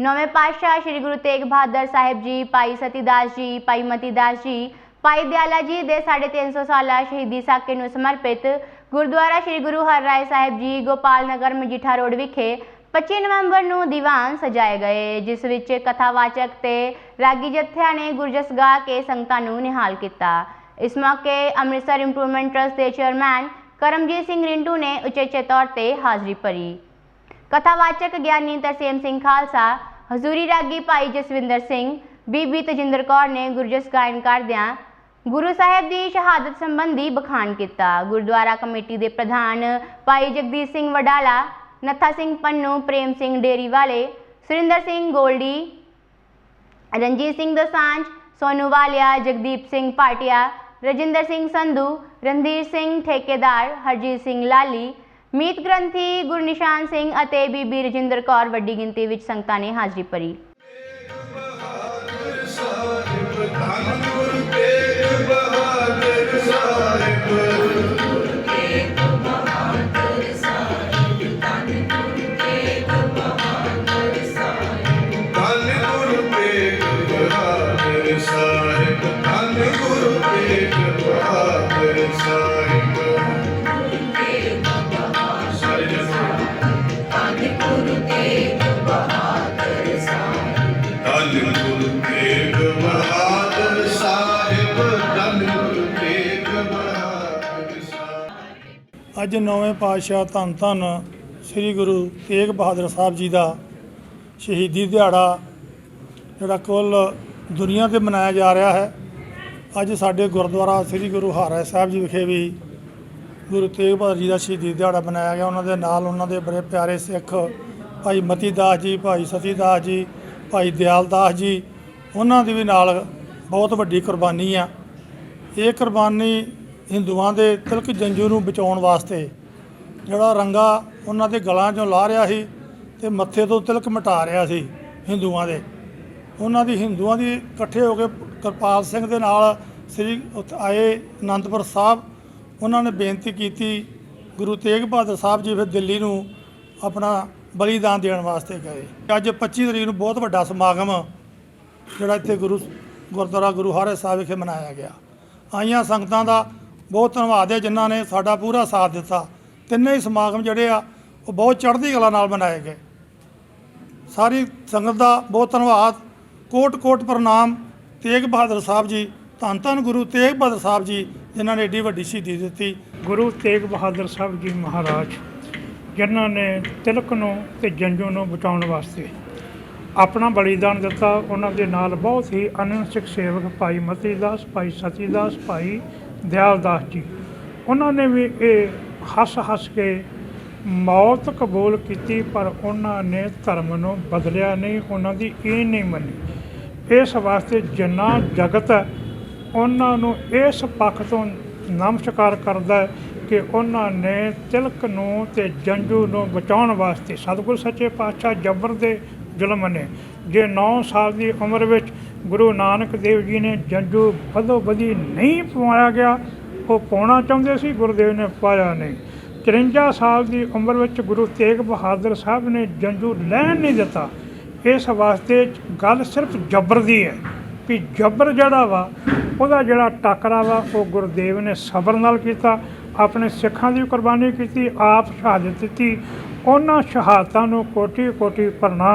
ਨੌਵੇਂ ਪਾਤਸ਼ਾਹ ਸ੍ਰੀ ਗੁਰੂ ਤੇਗ ਬਹਾਦਰ ਸਾਹਿਬ ਜੀ ਭਾਈ ਸਤੀਦਾਸ ਜੀ ਭਾਈ ਮਤੀਦਾਸ ਜੀ ਭਾਈ ਦਿਆਲਾ ਜੀ ਦੇ 350 ਸਾਲਾ ਸ਼ਹੀਦੀ ਸਾਕੇ ਨੂੰ ਸਮਰਪਿਤ ਗੁਰਦੁਆਰਾ ਸ੍ਰੀ ਗੁਰੂ ਹਰਰਾਏ ਸਾਹਿਬ ਜੀ ਗੋਪਾਲ ਨਗਰ ਮਜੀਠਾ ਰੋਡ ਵਿਖੇ 25 ਨਵੰਬਰ ਨੂੰ ਦੀਵਾਨ ਸਜਾਏ ਗਏ ਜਿਸ ਵਿੱਚ ਕਥਾਵਾਚਕ ਤੇ ਰਾਗੀ ਜਥਿਆਂ ਨੇ ਗੁਰਜਸ ਗਾ ਕੇ ਸੰਗਤਾਂ ਨੂੰ ਨਿਹਾਲ ਕੀਤਾ ਇਸ ਮੌਕੇ ਅੰਮ੍ਰਿਤਸਰ ਇੰਪਰੂਵਮੈਂਟ ਟਰਸਟ ਦੇ ਚੇਅਰਮੈਨ ਕਰਮਜੀਤ ਸਿੰਘ ਰਿੰਟੂ ਨੇ ਉਚੇਚੇ ਤੌਰ ਤੇ ਹਾਜ਼ਰੀ ਭਰੀ ਕਥਾਵਾਚਕ ਗਿਆਨੀ ਤਰਸੇਮ ਸਿੰਘ ਖਾਲਸਾ ਹਜ਼ੂਰੀ ਰਾਗੀ ਭਾਈ ਜਸਵਿੰਦਰ ਸਿੰਘ, ਬੀਬੀ ਤਜਿੰਦਰ ਕੌਰ ਨੇ ਗੁਰਜਸ ਗਾਇਨ ਕਰਦਿਆਂ ਗੁਰੂ ਸਾਹਿਬ ਦੀ ਸ਼ਹਾਦਤ ਸੰਬੰਧੀ ਬਖਾਨ ਕੀਤਾ। ਗੁਰਦੁਆਰਾ ਕਮੇਟੀ ਦੇ ਪ੍ਰਧਾਨ ਭਾਈ ਜਗਦੀਸ਼ ਸਿੰਘ ਵਡਾਲਾ, ਨੱਥਾ ਸਿੰਘ ਪੰਨੂ, ਪ੍ਰੇਮ ਸਿੰਘ ਡੇਰੀ ਵਾਲੇ, ਸੁਰਿੰਦਰ ਸਿੰਘ ਗੋਲਡੀ, ਰਣਜੀਤ ਸਿੰਘ ਦਸਾਂਝ, ਸੋਨੂ ਵਾਲੀਆ, ਜਗਦੀਪ ਸਿੰਘ ਪਾਟਿਆ ਰਜਿੰਦਰ ਸਿੰਘ ਸੰਧੂ, ਰਣਧੀਰ ਸਿੰਘ ਠੇਕੇਦਾਰ, ਹਰਜੀਤ ਸਿੰਘ ਲਾਲੀ ਮੀਤ ਗ੍ਰੰਥੀ ਗੁਰਨਿਸ਼ਾਨ ਸਿੰਘ ਅਤੇ ਬੀਬੀ ਰਜਿੰਦਰ ਕੌਰ ਵੱਡੀ ਗਿਣਤੀ ਵਿੱਚ ਸੰਗਤਾਂ ਨੇ ਹਾਜ਼ਰੀ ਭਰੀ। ਅੱਜ ਨੌਵੇਂ ਪਾਤਸ਼ਾਹ ਧੰਨ ਧੰਨ ਸ੍ਰੀ ਗੁਰੂ ਤੇਗ ਬਹਾਦਰ ਸਾਹਿਬ ਜੀ ਦਾ ਸ਼ਹੀਦੀ ਦਿਹਾੜਾ ਜਿਹੜਾ ਕੁੱਲ ਦੁਨੀਆ ਤੇ ਮਨਾਇਆ ਜਾ ਰਿਹਾ ਹੈ। ਅੱਜ ਸਾਡੇ ਗੁਰਦੁਆਰਾ ਸ੍ਰੀ ਗੁਰੂ ਹਰਿ ਸਾਹਿਬ ਜੀ ਵਿਖੇ ਵੀ ਗੁਰੂ ਤੇਗ ਬਹਾਦਰ ਜੀ ਦਾ ਸ਼ਹੀਦੀ ਦਿਹਾੜਾ ਮਨਾਇਆ ਗਿਆ। ਉਹਨਾਂ ਦੇ ਨਾਲ ਉਹਨਾਂ ਦੇ ਬੜੇ ਪਿਆਰੇ ਸਿੱਖ ਭਾਈ ਮਤੀ ਦਾਸ ਜੀ, ਭਾਈ ਸਤੀ ਦਾਸ ਜੀ, ਭਾਈ ਦਿਆਲ ਦਾਸ ਜੀ, ਉਹਨਾਂ ਦੀ ਵੀ ਨਾਲ ਬਹੁਤ ਵੱਡੀ ਕੁਰਬਾਨੀ ਆ। ਇਹ ਕੁਰਬਾਨੀ ਹਿੰਦੂਆਂ ਦੇ ਤਿਲਕ ਜੰਜੂ ਨੂੰ ਬਚਾਉਣ ਵਾਸਤੇ ਜਿਹੜਾ ਰੰਗਾ ਉਹਨਾਂ ਦੇ ਗਲਾਂ 'ਚੋਂ ਲਾਹ ਰਿਹਾ ਸੀ ਤੇ ਮੱਥੇ ਤੋਂ ਤਿਲਕ ਮਿਟਾ ਰਿਹਾ ਸੀ ਹਿੰਦੂਆਂ ਦੇ। ਉਹਨਾਂ ਦੀ ਹਿੰਦੂਆਂ ਦੀ ਇਕੱਠੇ ਹੋ ਕੇ ਕਿਰਪਾਲ ਸਿੰਘ ਦੇ ਨਾਲ ਸ੍ਰੀ ਉੱਥੇ ਆਏ ਅਨੰਦਪੁਰ ਸਾਹਿਬ। ਉਹਨਾਂ ਨੇ ਬੇਨਤੀ ਕੀਤੀ, ਗੁਰੂ ਤੇਗ ਬਹਾਦਰ ਸਾਹਿਬ ਜੀ ਫਿਰ ਦਿੱਲੀ ਨੂੰ ਆਪਣਾ ਬਲੀਦਾਨ ਦੇਣ ਵਾਸਤੇ ਗਏ। ਅੱਜ 25 ਤਰੀਕ ਨੂੰ ਬਹੁਤ ਵੱਡਾ ਸਮਾਗਮ ਜਿਹੜਾ ਇੱਥੇ ਗੁਰੂ ਗੁਰਦੁਆਰਾ ਗੁਰੂ ਹਰਿ ਸਾਹਿਬ ਵਿਖੇ ਮਨਾਇਆ ਗਿਆ। ਆਈਆਂ ਸੰਗਤਾਂ ਦਾ ਬਹੁਤ ਧੰਨਵਾਦ ਹੈ ਜਿਨ੍ਹਾਂ ਨੇ ਸਾਡਾ ਪੂਰਾ ਸਾਥ ਦਿੱਤਾ। ਤਿੰਨੇ ਹੀ ਸਮਾਗਮ ਜਿਹੜੇ ਆ, ਉਹ ਬਹੁਤ ਚੜ੍ਹਦੀ ਕਲਾ ਨਾਲ ਮਨਾਏ ਗਏ। ਸਾਰੀ ਸੰਗਤ ਦਾ ਬਹੁਤ ਧੰਨਵਾਦ। ਕੋਟ ਕੋਟ ਪ੍ਰਣਾਮ ਤੇਗ ਬਹਾਦਰ ਸਾਹਿਬ ਜੀ, ਧੰਨ ਧੰਨ ਗੁਰੂ ਤੇਗ ਬਹਾਦਰ ਸਾਹਿਬ ਜੀ, ਜਿਨ੍ਹਾਂ ਨੇ ਏਡੀ ਵੱਡੀ ਸ਼ਹੀਦੀ ਦਿੱਤੀ। ਗੁਰੂ ਤੇਗ ਬਹਾਦਰ ਸਾਹਿਬ ਜੀ ਮਹਾਰਾਜ, ਜਿਨ੍ਹਾਂ ਨੇ ਤਿਲਕ ਨੂੰ ਤੇ ਜੰਜੂ ਨੂੰ ਬਚਾਉਣ ਵਾਸਤੇ ਆਪਣਾ ਬਲੀਦਾਨ ਦਿੱਤਾ। ਉਹਨਾਂ ਦੇ ਨਾਲ ਬਹੁਤ ਹੀ ਅਨੰਤ ਸੇਵਕ ਭਾਈ ਮਤੀ ਦਾਸ ਭਾਈ ਸਤੀ ਦਾਸ ਭਾਈ ਦਿਆਲ ਦਾਸ ਜੀ, ਉਹਨਾਂ ਨੇ ਵੀ ਇਹ ਹੱਸ ਹੱਸ ਕੇ ਮੌਤ ਕਬੂਲ ਕੀਤੀ, ਪਰ ਉਹਨਾਂ ਨੇ ਧਰਮ ਨੂੰ ਬਦਲਿਆ ਨਹੀਂ, ਉਹਨਾਂ ਦੀ ਇਹ ਨਹੀਂ ਮੰਨੀ। ਇਸ ਵਾਸਤੇ ਜਿੰਨਾ ਜਗਤ ਹੈ ਉਹਨਾਂ ਨੂੰ ਇਸ ਪੱਖ ਤੋਂ ਨਮਸਕਾਰ ਕਰਦਾ ਕਿ ਉਹਨਾਂ ਨੇ ਤਿਲਕ ਨੂੰ ਤੇ ਜੰਜੂ ਨੂੰ ਬਚਾਉਣ ਵਾਸਤੇ ਸਤਿਗੁਰ ਸੱਚੇ ਪਾਤਸ਼ਾਹ ਜਬਰ ਦੇ ਜ਼ੁਲਮ ਨੇ ਜੇ 9 ਸਾਲ ਦੀ ਉਮਰ ਵਿੱਚ ਗੁਰੂ ਨਾਨਕ ਦੇਵ ਜੀ ਨੇ ਜੰਜੂ ਵਧੋ ਬਦੀ ਨਹੀਂ ਪਵਾਇਆ ਗਿਆ, ਉਹ ਪਾਉਣਾ ਚਾਹੁੰਦੇ ਸੀ, ਗੁਰਦੇਵ ਨੇ ਪਾਇਆ ਨਹੀਂ। 53 ਸਾਲ ਦੀ ਉਮਰ ਵਿੱਚ ਗੁਰੂ ਤੇਗ ਬਹਾਦਰ ਸਾਹਿਬ ਨੇ ਜੰਜੂ ਲੈਣ ਨਹੀਂ ਦਿੱਤਾ। ਇਸ ਵਾਸਤੇ ਗੱਲ ਸਿਰਫ ਜਬਰ ਦੀ ਹੈ ਕਿ ਜਬਰ ਜਿਹੜਾ ਵਾ, ਉਹਦਾ ਜਿਹੜਾ ਟਾਕਰਾ ਵਾ, ਉਹ ਗੁਰਦੇਵ ਨੇ ਸਬਰ ਨਾਲ ਕੀਤਾ, ਆਪਣੇ ਸਿੱਖਾਂ ਦੀ ਕੁਰਬਾਨੀ ਕੀਤੀ, ਆਪ ਸ਼ਹਾਦਤ ਦਿੱਤੀ। ਉਹਨਾਂ ਸ਼ਹਾਦਤਾਂ ਨੂੰ ਕੋਟੀ ਕੋਟੀ ਪ੍ਰਣਾਮ